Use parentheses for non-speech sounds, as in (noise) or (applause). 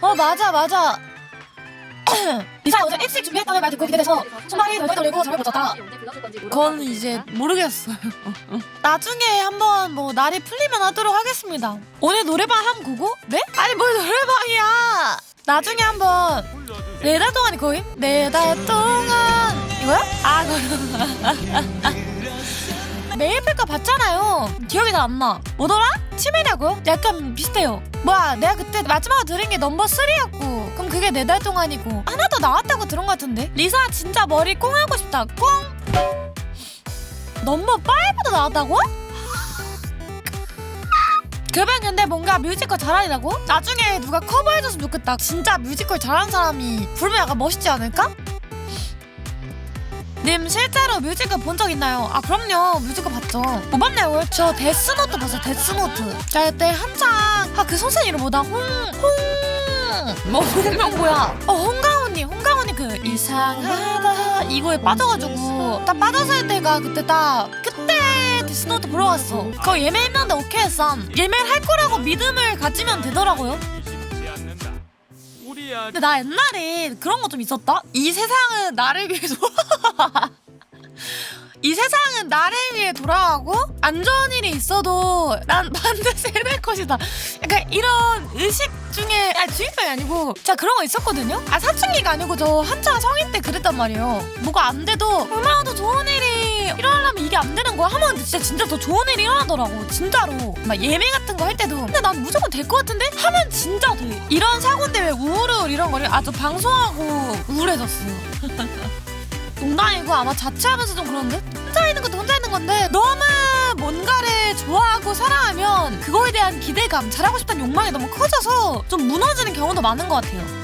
어 맞아 맞아 (coughs) 이사 어제 일찍 준비했다는 말 듣고 기대돼서 손발이 덜덜 떨리고 잠을 못 잤다 그건 이제 모르겠어요 (laughs) 나중에 한번 뭐 날이 풀리면 하도록 하겠습니다 오늘 노래방 함 구고? 네? 아니 뭘 노래방이야 나중에 한번 네 달 동안이 거의? 네 달 동안 이거야? 아 그거 (laughs) 뺄까 봤잖아요. 기억이 잘 안 나. 뭐더라? 치매냐고요? 약간 비슷해요. 뭐야, 내가 그때 마지막으로 들은 게 넘버 3였고, 그럼 그게 네 달 동안이고, 하나 더 나왔다고 들은 것 같은데? 리사 진짜 머리 꽁 하고 싶다. 꽁! 넘버 5도 나왔다고? 그러면 근데 뭔가 뮤지컬 잘하리라고? 나중에 누가 커버해줬으면 좋겠다. 진짜 뮤지컬 잘하는 사람이 부르면 약간 멋있지 않을까? 님 실제로 뮤지컬 본 적 있나요? 아 그럼요. 뮤지컬 봤죠. 못 봤나요? 저 데스노트 봤어요. 데스노트. 자 그때 한창 아 그 선생님 이름 뭐다? 홍홍뭐 홍명 뭐야? 어 홍가은님 홍가은님 그 이상하다. 이거에 빠져가지고 딱 빠져서 때가 그때 딱 그때 데스노트 보러 갔어. 그거 예매했는데 오케이 했어 예매를 할 거라고 믿음을 가지면 되더라고요 근데 나 옛날에 그런 거 좀 있었다. 이 세상은 나를 위해 돌아. (laughs) 이 세상은 나를 위해 돌아가고 안 좋은 일이 있어도 난 반드시 해낼 것이다. 약간 이런 의식 중에 아 주입병이 아니고 자 그런 거 있었거든요. 아 사춘기가 아니고 저 한창 성인 때 그랬단 말이에요. 뭐가 안 돼도 얼마나 더 좋은 일이 일어나려면 이게 안 되는 거야 하면 진짜 진짜 더 좋은 일이 일어나더라고 진짜로 막 예매 같은 거 할 때도 근데 난 무조건 될 것 같은데 하면 진짜 돼 이런 사고 거를 아주 방송하고 우울해졌어요. (laughs) 농담이고 아마 자취하면서 좀 그런데 혼자 있는 것도 혼자 있는 건데 너무 뭔가를 좋아하고 사랑하면 그거에 대한 기대감 잘하고 싶다는 욕망이 너무 커져서 좀 무너지는 경우도 많은 것 같아요